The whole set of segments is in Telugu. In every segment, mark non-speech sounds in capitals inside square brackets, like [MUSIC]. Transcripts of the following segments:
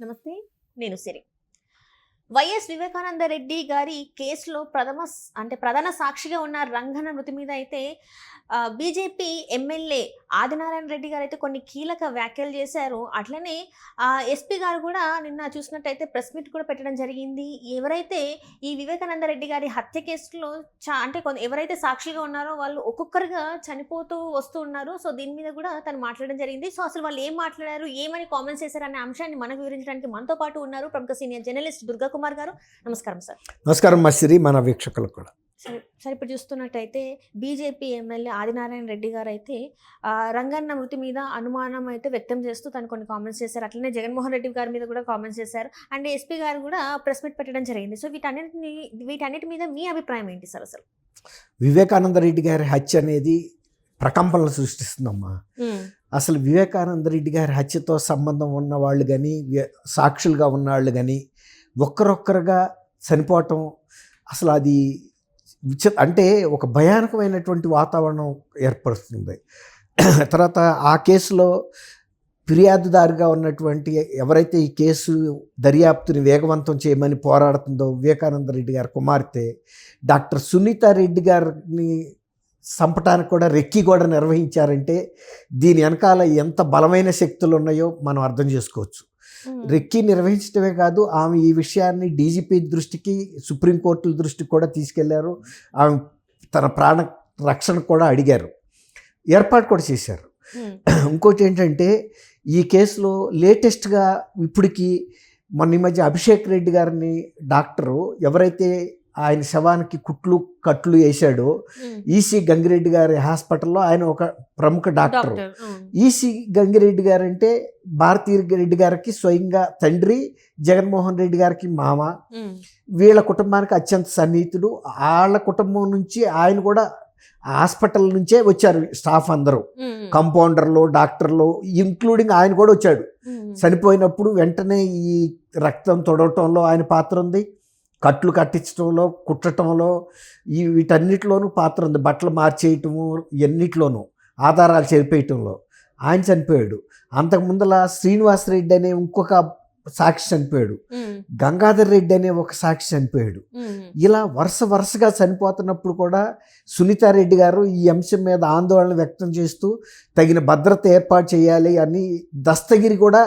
నమస్తే. నేను సిరి. వైఎస్ వివేకానంద రెడ్డి గారి కేసులో ప్రథమ అంటే ప్రధాన సాక్షిగా ఉన్న రంగన మృతి మీద అయితే బీజేపీ ఎమ్మెల్యే ఆదినారాయణ రెడ్డి గారు అయితే కొన్ని కీలక వ్యాఖ్యలు చేశారు. అట్లనే ఎస్పీ గారు కూడా నిన్న చూసినట్టయితే ప్రెస్ మీట్ కూడా పెట్టడం జరిగింది. ఎవరైతే ఈ వివేకానంద రెడ్డి గారి హత్య కేసులో చా అంటే కొంత ఎవరైతే సాక్షిగా ఉన్నారో వాళ్ళు ఒక్కొక్కరుగా చనిపోతూ వస్తూ ఉన్నారు. సో దీని మీద కూడా తను మాట్లాడడం జరిగింది. సో అసలు వాళ్ళు ఏం మాట్లాడారు? ఏమని కామెంట్స్ చేశారు? అనే అంశాన్ని మనకు వివరించడానికి మనతో పాటు ఉన్నారు ప్రముఖ సీనియర్ జర్నలిస్ట్ దుర్గా కుమార్ గారు. నమస్కారం సార్. నమస్కారం మసిరి మన వీక్షకులకు కూడా. సరే ఇప్పుడు చూస్తున్నట్టయితే బీజేపీ ఎమ్మెల్యే ఆదినారాయణ రెడ్డి గారు అయితే రంగన్న మృతి మీద అనుమానం అయితే వ్యక్తం చేస్తూ తను కొన్ని కామెంట్స్ చేశారు. అట్లనే జగన్మోహన్ రెడ్డి గారి మీద కూడా కామెంట్స్ చేశారు. అండ్ ఎస్పీ గారు కూడా ప్రెస్ మీట్ పెట్టడం జరిగింది. సో వీటన్నిటిని వీటన్నిటి మీద మీ అభిప్రాయం ఏంటి సార్ అసలు? వివేకానంద రెడ్డి గారి హత్య అనేది ప్రకంపనలు సృష్టిస్తుందమ్మా. అసలు వివేకానంద రెడ్డి గారి హత్యతో సంబంధం ఉన్న వాళ్ళు కానీ సాక్షులుగా ఉన్న వాళ్ళు కానీ ఒక్కరొక్కరుగా చనిపోవటం అసలు అది విచ అంటే ఒక భయానకమైనటువంటి వాతావరణం ఏర్పడుతుంది తర్వాత ఆ కేసులో ఫిర్యాదుదారుగా ఉన్నటువంటి ఎవరైతే ఈ కేసు దర్యాప్తుని వేగవంతం చేయమని పోరాడుతుందో వివేకానంద రెడ్డి గారి కుమార్తె డాక్టర్ సునీత రెడ్డి గారిని చంపటానికి కూడా రెక్కి కూడా నిర్వహించారంటే దీని వెనకాల ఎంత బలమైన శక్తులు ఉన్నాయో మనం అర్థం చేసుకోవచ్చు. రెక్కి నిర్వహించడమే కాదు ఆమె ఈ విషయాన్ని డీజీపీ దృష్టికి సుప్రీంకోర్టుల దృష్టికి కూడా తీసుకెళ్ళారు. ఆమె తన ప్రాణ రక్షణ కూడా అడిగారు. ఏర్పాటు కూడా చేశారు. [CLEARS THROAT] ఇంకోటి ఏంటంటే ఈ కేసులో లేటెస్ట్గా ఇప్పటికి మొన్న ఈ మధ్య అభిషేక్ రెడ్డి గారిని డాక్టరు ఎవరైతే ఆయన శవానికి కుట్లు కట్లు వేశాడో. ఈసీ గంగిరెడ్డి గారి హాస్పిటల్లో ఆయన ఒక ప్రముఖ డాక్టర్. ఈసీ గంగిరెడ్డి గారు అంటే భారతీ రెడ్డి గారికి స్వయంగా తండ్రి జగన్మోహన్ రెడ్డి గారికి మామ. వీళ్ళ కుటుంబానికి అత్యంత సన్నిహితుడు. వాళ్ళ కుటుంబం నుంచి ఆయన కూడా హాస్పిటల్ నుంచే వచ్చారు స్టాఫ్ అందరూ. కంపౌండర్లు డాక్టర్లు ఇంక్లూడింగ్ ఆయన కూడా వచ్చాడు. చనిపోయినప్పుడు వెంటనే ఈ రక్తం తొడవటంలో ఆయన పాత్ర ఉంది. కట్లు కట్టించడంలో కుట్టడంలో ఈ వీటన్నిటిలోనూ పాత్ర ఉంది. బట్టలు మార్చేయటము ఎన్నిట్లోనూ ఆధారాలు చెరిపేయటంలో. ఆయన చనిపోయాడు. అంతకు ముందల శ్రీనివాసరెడ్డి అనే ఇంకొక సాక్షి చనిపోయాడు. గంగాధర్ రెడ్డి అనే ఒక సాక్షి చనిపోయాడు. ఇలా వరుస వరుసగా చనిపోతున్నప్పుడు కూడా సునీతారెడ్డి గారు ఈ అంశం మీద ఆందోళన వ్యక్తం చేస్తూ తగిన భద్రత ఏర్పాటు చేయాలి అని దస్తగిరి కూడా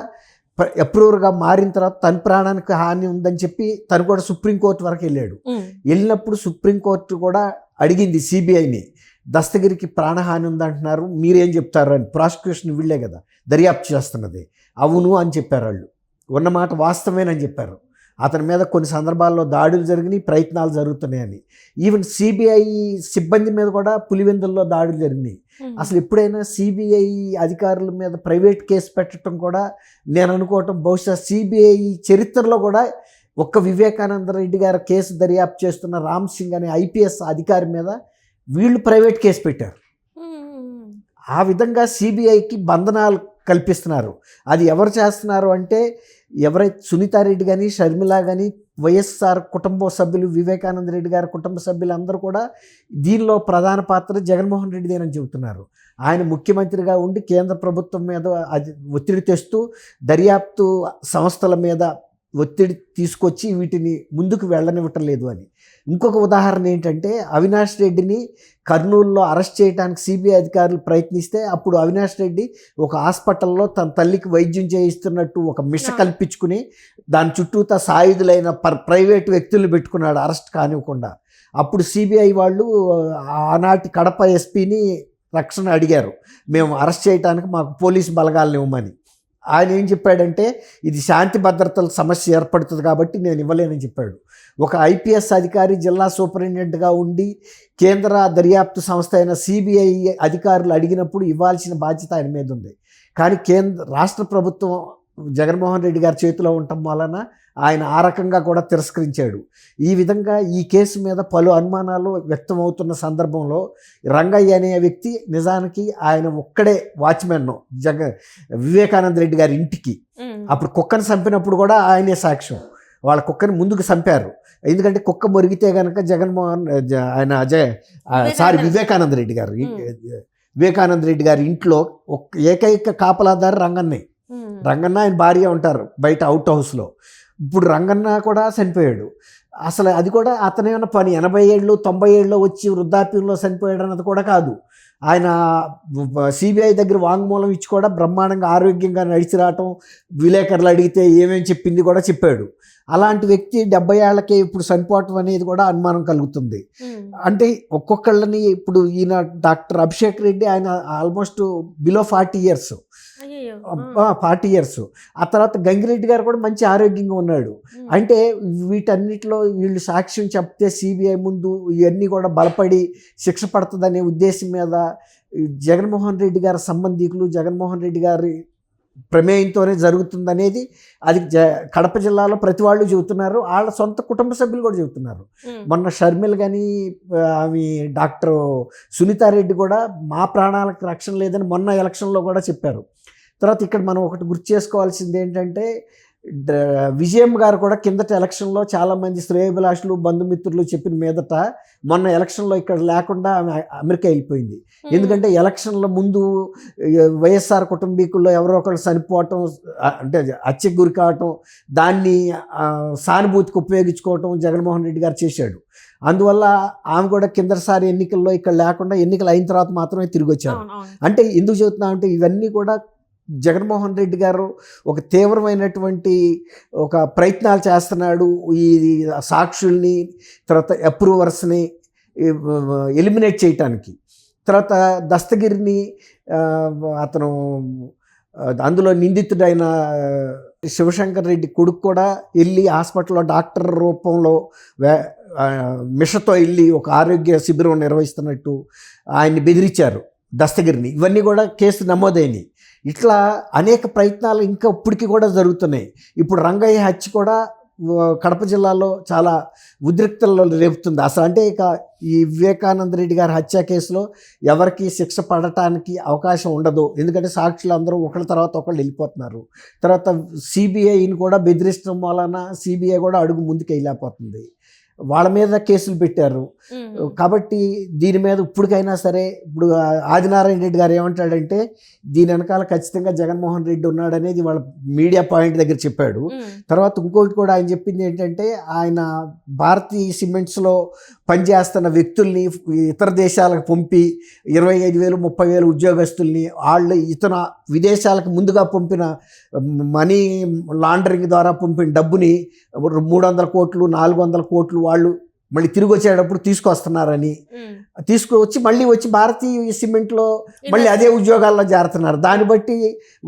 అప్రూవర్గా మారిన తర్వాత తన ప్రాణానికి హాని ఉందని చెప్పి తను కూడా సుప్రీంకోర్టు వరకు వెళ్ళాడు. వెళ్ళినప్పుడు సుప్రీంకోర్టు కూడా అడిగింది సిబిఐని దస్తగిరికి ప్రాణహాని ఉందంటున్నారు మీరేం చెప్తారు అని. ప్రాసిక్యూషన్ వీళ్ళే కదా దర్యాప్తు చేస్తున్నది. అవును అని చెప్పారు వాళ్ళు. ఉన్నమాట వాస్తవేనని చెప్పారు. అతని మీద కొన్ని సందర్భాల్లో దాడులు జరిగినాయి ప్రయత్నాలు జరుగుతున్నాయని ఈవెన్ సిబిఐ సిబ్బంది మీద కూడా పులివెందుల్లో దాడులు జరిగినాయి. అసలు ఎప్పుడైనా సిబిఐ అధికారుల మీద ప్రైవేట్ కేసు పెట్టడం కూడా నేను అనుకోవటం బహుశా సిబిఐ చరిత్రలో కూడా ఒక్క వివేకానంద రెడ్డి గారి కేసు దర్యాప్తు చేస్తున్న రామ్ సింగ్ అనే ఐపీఎస్ అధికారి మీద వీళ్ళు ప్రైవేట్ కేసు పెట్టారు. ఆ విధంగా సిబిఐకి బంధనాలు కల్పిస్తున్నారు. అది ఎవరు చేస్తున్నారు అంటే ఎవరైతే సునీతారెడ్డి కానీ షర్మిల కానీ వైఎస్ఆర్ కుటుంబ సభ్యులు వివేకానంద రెడ్డి గారి కుటుంబ సభ్యులు అందరూ కూడా దీనిలో ప్రధాన పాత్ర జగన్మోహన్ రెడ్డిదేనని చెబుతున్నారు. ఆయన ముఖ్యమంత్రిగా ఉండి కేంద్ర ప్రభుత్వం మీద అది ఒత్తిడి తెస్తూ దర్యాప్తు సంస్థల మీద ఒత్తిడి తీసుకొచ్చి వీటిని ముందుకు వెళ్ళనివ్వటం లేదు అని. ఇంకొక ఉదాహరణ ఏంటంటే అవినాష్ రెడ్డిని కర్నూలులో అరెస్ట్ చేయడానికి సిబిఐ అధికారులు ప్రయత్నిస్తే అప్పుడు అవినాష్ రెడ్డి ఒక హాస్పిటల్లో తన తల్లికి వైద్యం చేయిస్తున్నట్టు ఒక మిష. కల్పించుకుని దాని చుట్టూతా సాయుధులైన పర్ ప్రైవేట్ వ్యక్తులు పెట్టుకున్నాడు అరెస్ట్ కానివ్వకుండా. అప్పుడు సిబిఐ వాళ్ళు ఆనాటి కడప ఎస్పీని రక్షణ అడిగారు. మేము అరెస్ట్ చేయడానికి మాకు పోలీస్ బలగాలను ఇవ్వమని. ఆయన ఏం చెప్పాడంటే ఇది శాంతి భద్రతల సమస్య ఏర్పడుతుంది కాబట్టి నేను ఇవ్వలేనని చెప్పాడు. ఒక ఐపీఎస్ అధికారి జిల్లా సూపరింటెండెంట్గా ఉండి కేంద్ర దర్యాప్తు సంస్థ అయిన సిబిఐ అధికారులు అడిగినప్పుడు ఇవ్వాల్సిన బాధ్యత ఆయన మీద ఉంది. కానీ కేంద్ర రాష్ట్ర ప్రభుత్వం జగన్మోహన్ రెడ్డి గారి చేతిలో ఉండటం వలన ఆయన ఆ రకంగా కూడా తిరస్కరించాడు. ఈ విధంగా ఈ కేసు మీద పలు అనుమానాలు వ్యక్తమవుతున్న సందర్భంలో రంగయ్య అనే వ్యక్తి నిజానికి ఆయన ఒక్కడే వాచ్మెన్ జగ వివేకానంద రెడ్డి గారి ఇంటికి. అప్పుడు కుక్కను చంపినప్పుడు కూడా ఆయనే సాక్ష్యం. వాళ్ళ కుక్కని ముందుకు చంపారు. ఎందుకంటే కుక్క మురిగితే కనుక జగన్మోహన్ ఆయన అజయ్ సారీ వివేకానంద రెడ్డి గారు. వివేకానంద రెడ్డి గారి ఇంట్లో ఏకైక కాపలాదారు రంగన్నే. రంగన్న ఆయన భార్య ఉంటారు బయట అవుట్ హౌస్లో ఇప్పుడు రంగన్న కూడా చనిపోయాడు. అసలు అది కూడా అతనేమన్నా పని ఎనభై ఏళ్ళు తొంభై ఏళ్ళు వచ్చి వృద్ధాప్యంలో చనిపోయాడు అన్నది కూడా కాదు. ఆయన సిబిఐ దగ్గర వాంగ్మూలం ఇచ్చి కూడా బ్రహ్మాండంగా ఆరోగ్యంగా నడిచి రావటం విలేకరులు అడిగితే ఏమేమి చెప్పింది కూడా చెప్పాడు. అలాంటి వ్యక్తి డెబ్బై ఏళ్ళకే ఇప్పుడు చనిపోవటం అనేది కూడా అనుమానం కలుగుతుంది. అంటే ఒక్కొక్కళ్ళని ఇప్పుడు ఈయన డాక్టర్ అభిషేక్ రెడ్డి ఆయన almost below forty years. Forty years ఆ తర్వాత గంగిరెడ్డి గారు కూడా మంచి ఆరోగ్యంగా ఉన్నాడు. అంటే వీటన్నిటిలో వీళ్ళు సాక్ష్యం చెప్తే సిబిఐ ముందు ఇవన్నీ కూడా బలపడి శిక్ష పడుతుందనే ఉద్దేశం మీద జగన్మోహన్ రెడ్డి గారి సంబంధికులు జగన్మోహన్ రెడ్డి గారి ప్రమేయంతోనే జరుగుతుందనేది అది జ కడప జిల్లాలో ప్రతి వాళ్ళు చెబుతున్నారు. వాళ్ళ సొంత కుటుంబ సభ్యులు కూడా చెబుతున్నారు. మొన్న షర్మిల్ కానీ ఆమె డాక్టర్ సునీతారెడ్డి కూడా మా ప్రాణాలకు రక్షణ లేదని మొన్న ఎలక్షన్లో కూడా చెప్పారు. తర్వాత ఇక్కడ మనం ఒకటి గుర్తు చేసుకోవాల్సింది ఏంటంటే విజయం గారు కూడా కిందట ఎలక్షన్లో చాలామంది శ్రేయభిలాషులు బంధుమిత్రులు చెప్పిన మీదట మొన్న ఎలక్షన్లో ఇక్కడ లేకుండా ఆమె అమెరికా వెళ్ళిపోయింది. ఎందుకంటే ఎలక్షన్ల ముందు వైఎస్ఆర్ కుటుంబీకుల్లో ఎవరో ఒకరు చనిపోవటం అంటే హత్యకు గురి కావటం దాన్ని సానుభూతికి ఉపయోగించుకోవటం జగన్మోహన్ రెడ్డి గారు చేశాడు అందువల్ల ఆమె కూడా కిందసారి ఎన్నికల్లో ఇక్కడ లేకుండా ఎన్నికలు అయిన తర్వాత మాత్రమే తిరిగి వచ్చారు. అంటే ఎందుకు చెబుతున్నా అంటే ఇవన్నీ కూడా జగన్మోహన్ రెడ్డి గారు ఒక తీవ్రమైనటువంటి ఒక ప్రయత్నాలు చేస్తున్నాడు. ఈ సాక్షుల్ని తర్వాత అప్రూవర్స్ని ఎలిమినేట్ చేయటానికి. తర్వాత దస్తగిరిని అతను అందులో నిందితుడైన శివశంకర్ రెడ్డి కొడుకు కూడా వెళ్ళి హాస్పిటల్లో డాక్టర్ రూపంలో వే- మిషతో వెళ్ళి ఒక ఆరోగ్య శిబిరం నిర్వహిస్తున్నట్టు ఆయన్ని బెదిరించారు. దస్తగిరిని. ఇవన్నీ కూడా కేసు నమోదైనవి ఇట్లా అనేక ప్రయత్నాలు ఇంకా ఇప్పటికీ కూడా జరుగుతున్నాయి. ఇప్పుడు రంగయ్య హత్య కూడా కడప జిల్లాలో చాలా ఉద్రిక్తల్లో రేపుతుంది. అసలు అంటే ఇక ఈ వివేకానంద రెడ్డి గారి హత్య కేసులో ఎవరికి శిక్ష పడటానికి అవకాశం ఉండదు. ఎందుకంటే సాక్షులు అందరూ ఒకళ్ళ తర్వాత ఒకళ్ళు వెళ్ళిపోతున్నారు. తర్వాత సిబిఐని కూడా బెదిరించడం వలన సిబిఐ కూడా అడుగు ముందుకు వెళ్ళిపోతుంది. వాళ్ళ మీద కేసులు పెట్టారు. కాబట్టి దీని మీద ఇప్పటికైనా సరే ఇప్పుడు ఆదినారాయణ రెడ్డి గారు ఏమంటాడంటే దీని వెనకాల ఖచ్చితంగా జగన్మోహన్ రెడ్డి ఉన్నాడనేది వాళ్ళ మీడియా పాయింట్ దగ్గర చెప్పాడు. తర్వాత ఇంకోటి కూడా ఆయన చెప్పింది ఏంటంటే ఆయన భారతీయ సిమెంట్స్లో పనిచేస్తున్న వ్యక్తుల్ని ఇతర దేశాలకు పంపి ఇరవై ఐదు వేలు ముప్పై వేలు ఉద్యోగస్తుల్ని వాళ్ళు ఇతర విదేశాలకు ముందుగా పంపిన మనీ లాండరింగ్ ద్వారా పంపిన డబ్బుని మూడు వందల కోట్లు నాలుగు వందల కోట్లు వాళ్ళు మళ్ళీ తిరిగి వచ్చేటప్పుడు తీసుకొస్తున్నారని. తీసుకువచ్చి మళ్ళీ వచ్చి భారతీయ సిమెంట్లో మళ్ళీ అదే ఉద్యోగాల్లో చేరుతున్నారు దాన్ని బట్టి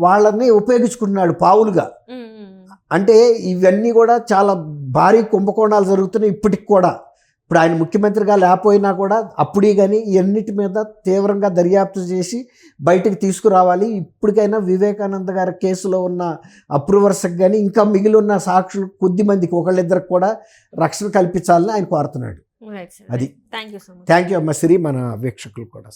వాళ్ళని ఉపయోగించుకుంటున్నాడు పావులుగా. అంటే ఇవన్నీ కూడా చాలా భారీ కుంభకోణాలు జరుగుతున్నాయి ఇప్పటికి కూడా ఇప్పుడు ఆయన ముఖ్యమంత్రిగా లేకపోయినా కూడా అప్పుడే కానీ ఇవన్నిటి మీద తీవ్రంగా దర్యాప్తు చేసి బయటకు తీసుకురావాలి. ఇప్పటికైనా వివేకానంద గారి కేసులో ఉన్న అప్రూవర్స్కి కానీ ఇంకా మిగిలి ఉన్న సాక్షులు కొద్ది మందికి ఒకళ్ళిద్దరికి కూడా రక్షణ కల్పించాలని ఆయన కోరుతున్నాడు. సార్ అది. థ్యాంక్ యూ అమ్మ శ్రీ మన వీక్షకులు కూడా